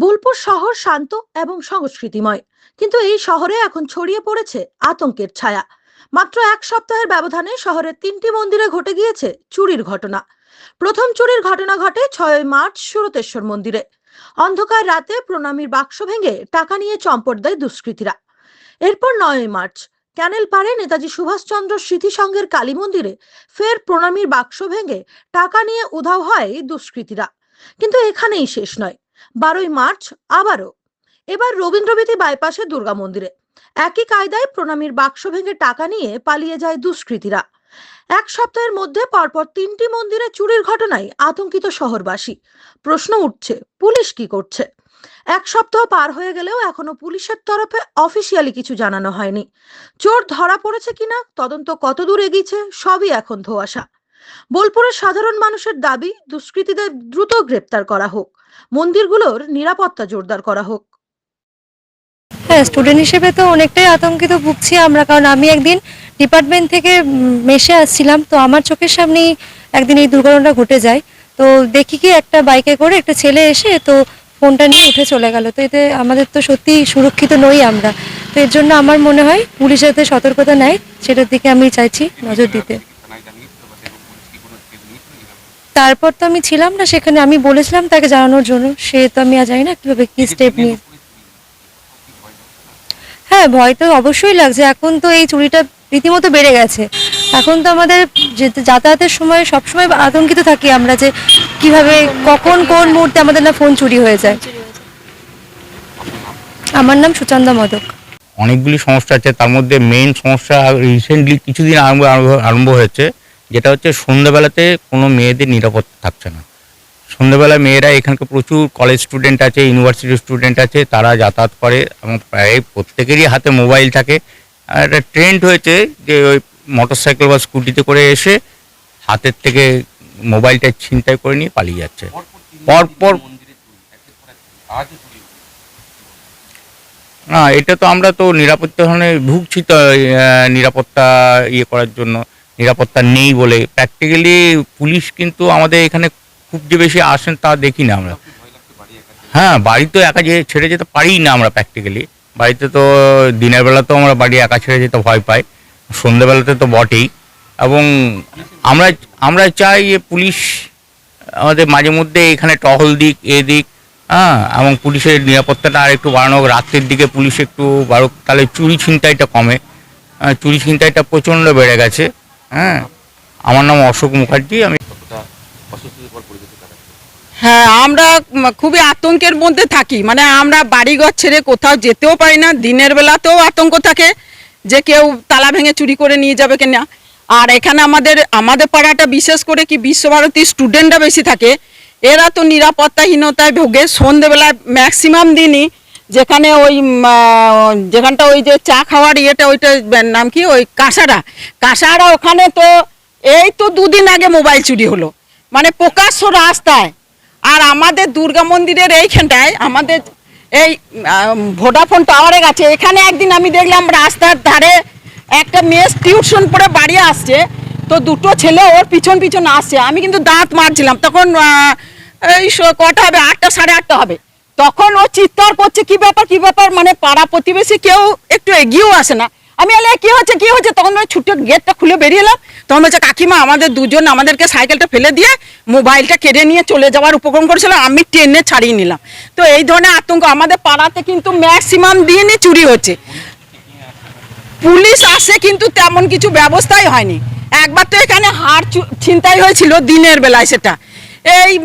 বোলপুর শহর শান্ত এবং সংস্কৃতিময়। কিন্তু এই শহরে এখন ছড়িয়ে পড়েছে আতঙ্কের ছায়া। মাত্র এক সপ্তাহের ব্যবধানে শহরের তিনটি মন্দিরে ঘটে গিয়েছে চুরির ঘটনা। প্রথম চুরির ঘটনা ঘটে ছয় মার্চ সুরতেশ্বর মন্দিরে। অন্ধকার রাতে প্রণামীর বাক্স ভেঙে টাকা নিয়ে চম্পট দেয় দুষ্কৃতীরা। এরপর নয় মার্চ, ক্যানেল পাড়ে নেতাজি সুভাষচন্দ্র স্মৃতি সংঘের কালী মন্দিরে ফের প্রণামীর বাক্স ভেঙে টাকা নিয়ে উধাও হয় দুষ্কৃতীরা। কিন্তু এখানেই শেষ নয়। বারোই মার্চ আবারও। এবার রবীন্দ্রবেদী বাইপাসে দুর্গা মন্দিরে। একই কায়দায় প্রণামীর বাক্স ভেঙে টাকা নিয়ে পালিয়ে যায় দুষ্কৃতীরা। এক সপ্তাহের মধ্যে পরপর তিনটি মন্দিরে চুরির ঘটনায় আতঙ্কিত শহরবাসী। প্রশ্ন উঠছে, পুলিশ কি করছে? এক সপ্তাহ পার হয়ে গেলেও এখনও পুলিশের তরফে অফিসিয়ালি কিছু জানানো হয়নি। চোর ধরা পড়েছে কিনা, তদন্ত কতদূর এগিয়েছে, সবই এখন ধোঁয়াশা। বোলপুরের সাধারণ মানুষের দাবি, দুষ্কৃতীদের দ্রুত গ্রেপ্তার করা হোক। মন্দিরগুলোর নিরাপত্তা জোরদার করা হোক। হ্যাঁ স্টুডেন্ট হিসেবে তো অনেকটাই আতঙ্কিত ভুগছি আমরা, কারণ আমি একদিন ডিপার্টমেন্ট থেকে মেশে আসছিলাম, তো আমার চোখের সামনেই একদিন এই দুর্ঘটনাটা ঘটে যায়। তো দেখি কি একটা বাইকে করে একটা ছেলে এসে তো ফোনটা নিয়ে উঠে চলে গেল। তো এতে আমাদের তো সত্যি সুরক্ষিত নই আমরা। তো এর জন্য আমার মনে হয় পুলিশ যাতে সতর্কতা নেয়, সেটার দিকে আমি চাইছি নজর দিতে। তারপর তো আমি ছিলাম না সেখানে আমি বলেছিলাম তাকে জানানোর জন্য। সে তো আমি আর জানি না কীভাবে কি স্টেপ নিয়ে হ্যাঁ ভয় তো অবশ্যই লাগছে। এখন তো এই চুরিটা রীতিমতো বেড়ে গেছে। এখন তো আমাদের যাতায়াতের সময় সবসময় আতঙ্কিত থাকি আমরা যে কীভাবে কখন কোন মুহূর্তে আমাদের না ফোন চুরি হয়ে যায়। আমার নাম সুচন্দা মদক। অনেকগুলি সমস্যা আছে। তার মধ্যে মেইন সমস্যা রিসেন্টলি কিছুদিন আরম্ভ- আরম্ভ হয়েছে। যেটা হচ্ছে সন্ধ্যেবেলাতে কোনো মেয়েদের নিরাপত্তা থাকছে না। সন্ধ্যেবেলা মেয়েরা এখানকে প্রচুর কলেজ স্টুডেন্ট আছে ইউনিভার্সিটি স্টুডেন্ট আছে তারা যাতায়াত করে এবং প্রায় প্রত্যেকেরই হাতে মোবাইল থাকে। আর একটা ট্রেন্ড হয়েছে যে ওই মোটর সাইকেল বা স্কুটিতে করে এসে হাতের থেকে মোবাইলটা ছিনতাই করে নিয়ে পালিয়ে যাচ্ছে। পরপর না এটা তো আমরা তো নিরাপত্তা ধরনের ভুগছি তো নিরাপত্তা ইয়ে করার জন্য। নিরাপত্তা নেই বলে। প্র্যাকটিক্যালি পুলিশ কিন্তু আমাদের এখানে খুব যে বেশি আসেন তা দেখি না আমরা। হ্যাঁ বাড়ি তো একা যে ছেড়ে যেতে পারি না আমরা প্র্যাকটিক্যালি বাড়িতে তো দিনের বেলা তো আমরা বাড়ি একা ছেড়ে যেতে ভয় পাই। সন্ধ্যেবেলাতে তো বটেই। এবং আমরা আমরা চাই যে পুলিশ আমাদের মাঝে মধ্যে এখানে টহল দিক, এ দিক হ্যাঁ এবং পুলিশের নিরাপত্তাটা আর একটু বাড়ানো হোক। রাত্রের দিকে পুলিশ একটু বাড়ুক তাহলে চুরি ছিনতাইটা কমে। চুরি ছিনতাইটা প্রচণ্ড বেড়ে গেছে। হ্যাঁ। আমার নাম অশোক মুখার্জি আমি হ্যাঁ আমরা খুবই আতঙ্কের মধ্যে থাকি। মানে আমরা বাড়িঘর ছেড়ে কোথাও যেতেও পারি না দিনের বেলাতেও আতঙ্ক থাকে যে কেউ তালা ভেঙে চুরি করে নিয়ে যাবে কিনা। আর এখানে আমাদের আমাদের পাড়াটা বিশেষ করে কি বিশ্বভারতী স্টুডেন্টরা বেশি থাকে। এরা তো নিরাপত্তাহীনতায় ভোগে। সন্ধেবেলায় ম্যাক্সিমাম দিনই যেখানে ওই যেখানটা ওই যে চা খাওয়ার ইয়েটা, ওইটা নাম কি? ওই কাঁসারা। কাঁসারা ওখানে তো, এই তো দুদিন আগে মোবাইল চুরি হলো। মানে প্রকাশ্য রাস্তায়। আর আমাদের দুর্গা মন্দিরের এইখানটায়, আমাদের এই ভোডাফোন টাওয়ারে গেছে এখানে একদিন আমি দেখলাম রাস্তার ধারে একটা মেয়ে টিউশন পড়ে বাড়ি আসছে। তো দুটো ছেলে ওর পিছন পিছন আসছে। আমি কিন্তু দাঁত মারছিলাম। তখন এই কটা হবে? আটটা, সাড়ে আটটা হবে। তখন ও চিৎকার করছে, কি ব্যাপার কি ব্যাপার? মানে পাড়া প্রতিবেশী কেউ একটু এগিয়েও আসে না। আমি বলে কি হচ্ছে কি হচ্ছে? তখন ওই ছুটে গেটটা খুলে বেরিয়ে এলাম। তখন বলছে, কাকিমা, আমাদের দুজন আমাদেরকে সাইকেলটা ফেলে দিয়ে মোবাইলটা কেড়ে নিয়ে চলে যাওয়ার উপক্রম করেছিল। আমি ট্রেনে ছাড়িয়ে নিলাম। তো এই ধরনের আতঙ্ক আমাদের পাড়াতে কিন্তু ম্যাক্সিমাম দিনই চুরি হচ্ছে। পুলিশ আসে কিন্তু তেমন কিছু ব্যবস্থাই হয়নি। একবার তো এখানে চু- ছিনতাই হয়েছিল দিনের বেলায় সেটা। এই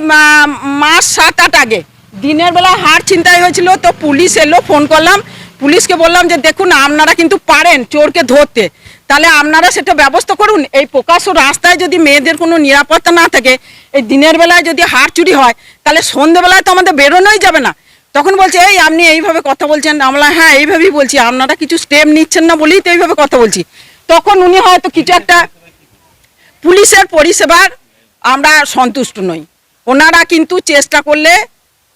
মাস সাত আট আগে। দিনের বেলায় হার ছিনতাই হয়েছিল, তো পুলিশ এলো ফোন করলাম। পুলিশকে বললাম যে, দেখুন, আপনারা কিন্তু পারেন চোরকে ধরতে। তাহলে আপনারা সেটা ব্যবস্থা করুন। এই প্রকাশ্য রাস্তায় যদি মেয়েদের কোনো নিরাপত্তা না থাকে, এই দিনের বেলায় যদি হার চুরি হয়, তাহলে সন্ধেবেলায় তো আমাদের বেরোনোই যাবে না। তখন বলছে, এই, আপনি এইভাবে কথা বলছেন। আমরা হ্যাঁ এইভাবেই বলছি। আপনারা কিছু স্টেপ নিচ্ছেন না বলেই তো এইভাবে কথা বলছি। তখন উনি হয়তো কিছু একটা পুলিশের পরিষেবার আমরা সন্তুষ্ট নই। ওনারা কিন্তু চেষ্টা করলে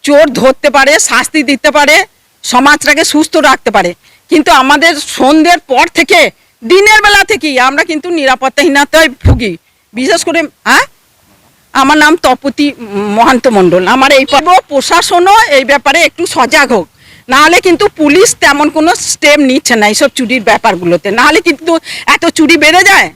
চোর ধরতে পারে, শাস্তি দিতে পারে, সমাজটাকে সুস্থ রাখতে পারে। কিন্তু আমাদের সন্ধ্যের পর থেকে, দিনের বেলা থেকেই আমরা কিন্তু নিরাপত্তাহীনতায় ভুগি। বিশেষ করে হ্যাঁ? আমার নাম তপতি মহান্ত মণ্ডল। আমার এই পর্ব প্রশাসনও এই ব্যাপারে একটু সজাগ হোক। নাহলে কিন্তু পুলিশ তেমন কোনো স্টেপ নিচ্ছে না এইসব চুরির ব্যাপারগুলোতে। নাহলে কিন্তু এত চুরি বেড়ে যায়।